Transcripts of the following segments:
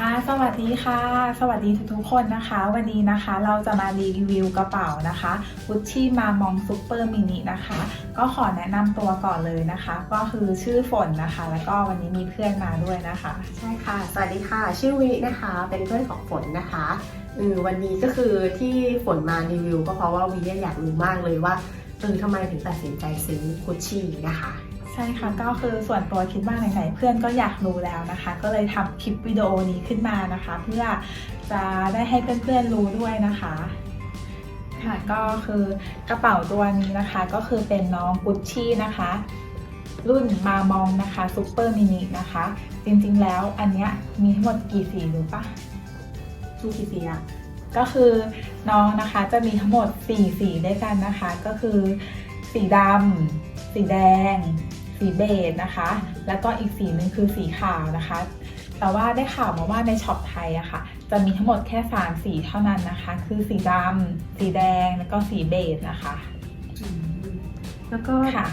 ค่ะสวัสดีค่ะ สวัสดีทุกๆคนนะคะ วันนี้นะคะเราจะมารีวิวกระเป๋านะคะกุชชี่มามองซูเปอร์มินินะคะ ก็ขอแนะนำตัวก่อนเลยนะคะ ก็คือชื่อฝนนะคะ แล้วก็วันนี้มีเพื่อนมาด้วยนะคะ ใช่ค่ะ สวัสดีค่ะ ชื่อวินะคะ เป็นเพื่อนของฝนนะคะเออวันนี้ก็คือที่ฝนมารีวิว ก็เพราะว่าวิอยากรู้มากเลยว่าเออทำไมถึงตัดสินใจซื้อคุชชี่นะคะ ใช่ค่ะก็คือส่วนตัวคิดว่าไหนๆเพื่อนก็อยากรู้แล้วนะคะ ก็เลยทำคลิปวิดีโอนี้ขึ้นมานะคะ เพื่อจะได้ให้เพื่อนๆรู้ด้วยนะคะค่ะก็คือกระเป๋าตัวนี้นะคะก็คือเป็นน้องกุชชี่นะคะ รุ่นมามองนะคะซูเปอร์มินินะคะ จริงๆแล้วอันเนี้ยมีทั้งหมดกี่สีรู้ปะมีกี่สีอะก็คือน้องนะคะจะมีทั้งหมด 4 สีด้วยกันนะคะ ก็คือสีดำสีแดง สีเบจนะคะ แล้วก็อีกสีหนึ่งคือสีขาวนะคะ แต่ว่าได้ข่าวมาว่าในช็อปไทยอะค่ะ จะมีทั้งหมดแค่ 3 สีเท่านั้นนะคะ คือสีดำสีแดงแล้วก็สีเบจนะคะอืมแล้วก็ค่ะ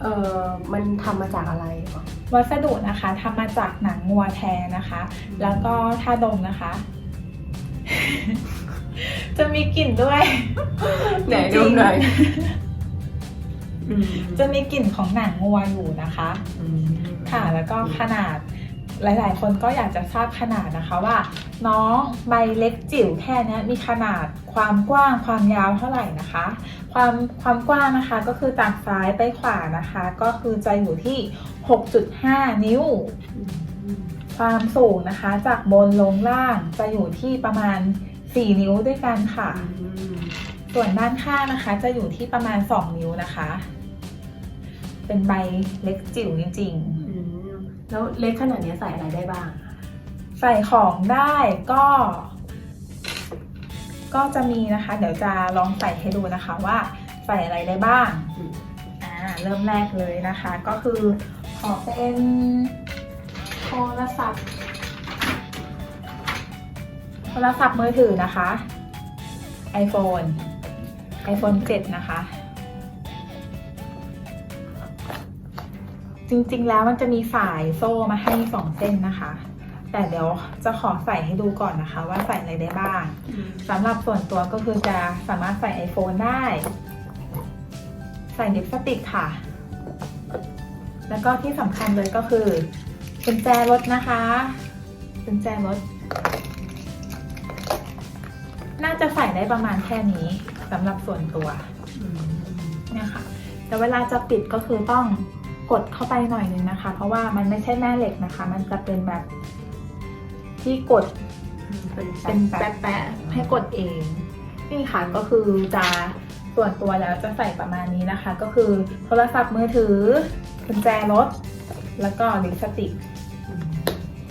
เออมันทำมาจากอะไรเหรอวัสดุนะคะทำมาจากหนังงัวแท้นะคะ แล้วก็ถ้าดมนะคะ จะมีกลิ่นด้วยไหนจริดูงๆหน่อยอืม จะมีกลิ่นของหนังงัวอยู่นะคะอืมค่ะ แล้วก็ขนาดหลาย ๆ คนก็อยากจะทราบขนาดนะคะว่า น้องใบเล็กจิ๋วแค่เนี้ยมีขนาดความกว้างความยาวเท่าไหร่นะคะ ความความกว้างนะคะก็คือจากซ้ายไปขวานะคะ ก็คือจะอยู่ที่ 6.5 นิ้วอืมความสูงนะคะ จากบนลงล่างจะอยู่ที่ประมาณ 4 นิ้วด้วยกันค่ะอืมส่วนด้านข้างนะคะจะอยู่ที่ประมาณ 2 นิ้วนะคะ เป็นใบเล็กจิ๋วจริงอืมแล้วเล็กขนาดนี้ใส่อะไรได้บ้างๆใส่ของได้ก็ ก็จะมีนะคะ เดี๋ยวจะลองใส่ให้ดูนะคะว่าใส่อะไรได้บ้างอืม อ่าเริ่มแรกเลยนะคะ ก็คือขอเป็นโทรศัพท์ โทรศัพท์มือถือนะคะ iPhone iPhone 7 นะคะ จริงๆแล้วมันจะมีสายโซ่มาให้สองเส้นนะคะ แต่เดี๋ยวจะขอใส่ให้ดูก่อนนะคะ ว่าใส่อะไรได้บ้างสำหรับส่วนตัวก็คือจะสามารถใส่ iPhone ได้ ใส่ลิปสติกค่ะ แล้วก็ที่สำคัญเลยก็คือกุญแจรถนะคะกุญแจรถน่าจะใส่ได้ประมาณแค่นี้สำหรับส่วนตัวอืมเนี่ยค่ะแต่เวลาจะปิดก็คือต้อง กดเข้าไปหน่อยนึงนะคะ เพราะว่ามันไม่ใช่แม่เหล็กนะคะ มันจะเป็นแบบที่กดเป็นเป็นแปะๆให้กดเองนี่ค่ะก็คือจะส่วนตัวแล้วจะใส่ประมาณนี้นะคะ ก็คือโทรศัพท์มือถือกุญแจรถ แล้วก็ลิปสติกอืม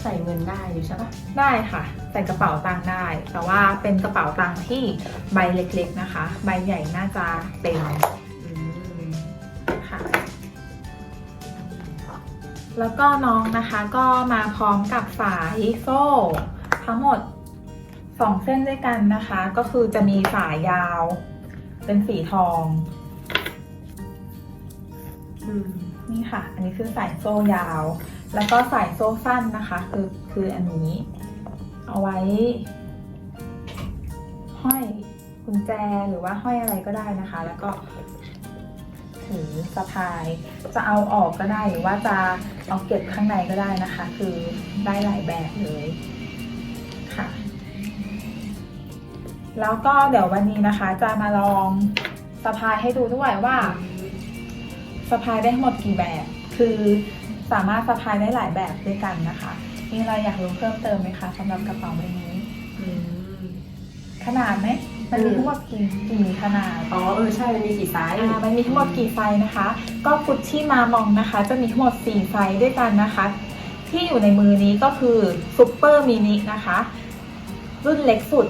ใส่เงินได้อยู่ใช่ปะได้ค่ะ ใส่กระเป๋าตังค์ได้ แต่ว่าเป็นกระเป๋าตังค์ที่ใบเล็กๆนะคะ ใบใหญ่น่าจะเต็มอืม แล้วก็น้องนะคะก็มาพร้อมกับสายโซ่ ทั้งหมด 2 เส้นด้วยกันนะคะ ก็คือจะมีสายยาว เป็นสีทองอนี่ค่ะ อันนี้คือสายโซ่ยาว แล้วก็สายโซ่สั้นนะคะ คือคืออันนี้ เอาไว้ ห้อยกุญแจหรือว่าห้อยอะไรก็ได้นะคะ แล้วก็ ถือสะพาย จะเอาออกก็ได้หรือว่าจะเอาเก็บข้างในก็ได้นะคะ คือได้หลายแบบเลยค่ะ แล้วก็เดี๋ยววันนี้นะคะ จะมาลองสะพายให้ดูด้วยว่าสะพายได้ทั้งหมดกี่แบบ คือสามารถสะพายได้หลายแบบด้วยกันนะคะ มีอะไรอยากรู้เพิ่มเติมไหมคะสำหรับกระเป๋าใบนี้อืมขนาดไหม มันมีทั้งหมดกี่กี่ขนาดอ๋อเออใช่มันมีกี่ไซส์อ่ามันมีทั้งหมดกี่ไซส์นะคะ ก็กุชชี่มามองนะคะ จะมีทั้งหมด 4 ไซส์ด้วยกันนะคะ ที่อยู่ในมือนี้ก็คือซูเปอร์มินินะคะ รุ่นเล็กสุด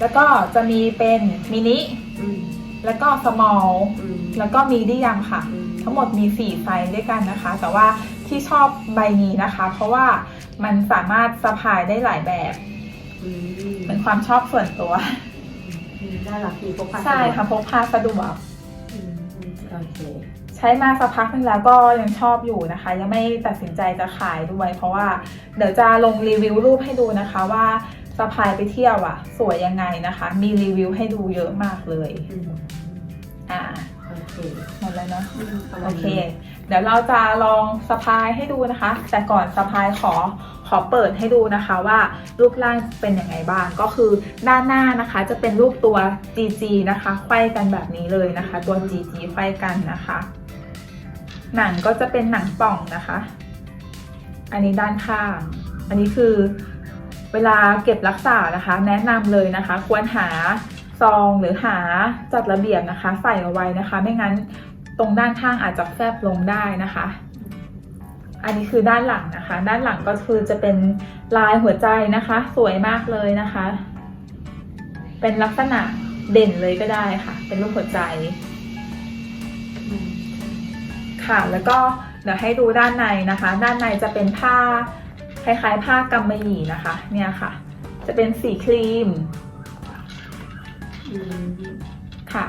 แล้วก็จะมีเป็นมินิอืมแล้วก็สมอลอืมแล้วก็มีดิยัมค่ะอืมทั้งหมดมี 4 ไซส์ด้วยกันนะคะ แต่ว่าที่ชอบใบนี้นะคะ เพราะว่ามันสามารถสะพายได้หลายแบบอืมเป็นความชอบส่วนตัวอืม น่ารักดีพกพาใช่ค่ะพกพาสะดวกอืมอืมโอเคใช้มาสักพักนึงแล้วก็ยังชอบอยู่นะคะ ยังไม่ตัดสินใจจะขายด้วย เพราะว่าเดี๋ยวจะลงรีวิวรูปให้ดูนะคะว่าสะพายไปเที่ยวอะสวยยังไงนะคะ มีรีวิวให้ดูเยอะมากเลย อืมอ่าโอเค หมดแล้วเนาะประมาโอณเคนี้ เดี๋ยวเราจะลองสะพายให้ดูนะคะ แต่ก่อนสะพายขอขอเปิดให้ดูนะคะว่ารูปร่างเป็นยังไงบ้าง ก็คือด้านหน้านะคะจะเป็นรูปตัว GG นะคะไขว้กันแบบนี้เลยนะคะ ตัว GG ไขว้กันนะคะ หนังก็จะเป็นหนังป่องนะคะ อันนี้ด้านข้าง อันนี้คือเวลาเก็บรักษานะคะ แนะนำเลยนะคะ ควรหาซองหรือหาจัดระเบียบนะคะ ใส่เอาไว้นะคะ ไม่งั้น ตรงด้านข้างอาจจะแฟบลงได้นะคะ อันนี้คือด้านหลังนะคะ ด้านหลังก็คือจะเป็นลายหัวใจนะคะ สวยมากเลยนะคะ เป็นลักษณะเด่นเลยก็ได้ค่ะ เป็นรูปหัวใจ ค่ะแล้วก็เดี๋ยวให้ดูด้านในนะคะ ด้านในจะเป็นผ้าคล้ายๆ ผ้ากำมะหยี่นะคะ เนี่ยค่ะ จะเป็นสีครีมค่ะ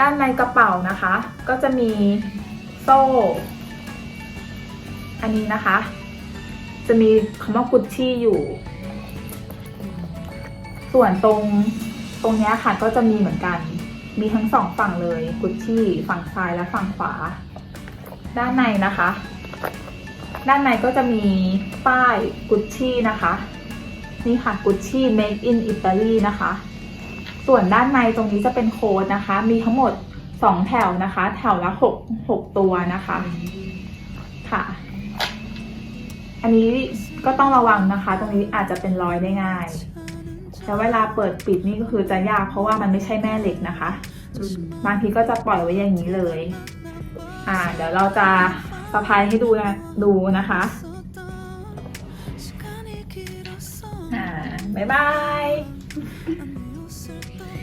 ด้านในกระเป๋านะคะ ก็จะมีโซ่ อันนี้นะคะ จะมีคำว่ากุชชี่อยู่ ส่วนตรงตรงนี้ค่ะก็จะมีเหมือนกัน มีทั้งสองฝั่งเลยกุชชี่ฝั่งซ้ายและฝั่งขวา ด้านในนะคะ ด้านในก็จะมีป้ายกุชชี่นะคะ นี่ค่ะกุชชี่ made in Italy นะคะ ส่วนด้านในตรงนี้จะเป็นโค้ดนะคะ มีทั้งหมด2แถวนะคะ แถวละ6 6ตัวนะคะค่ะ อันนี้ก็ต้องระวังนะคะ ตรงนี้อาจจะเป็นรอยได้ง่ายแต่เวลาเปิดปิดนี่ก็คือจะยากเพราะว่ามันไม่ใช่แม่เหล็กนะคะบางทีก็จะปล่อยไว้อย่างนี้เลย อ่า เดี๋ยวเราจะสะพายให้ดูนะดูนะคะอ่าบ๊ายบาย survive.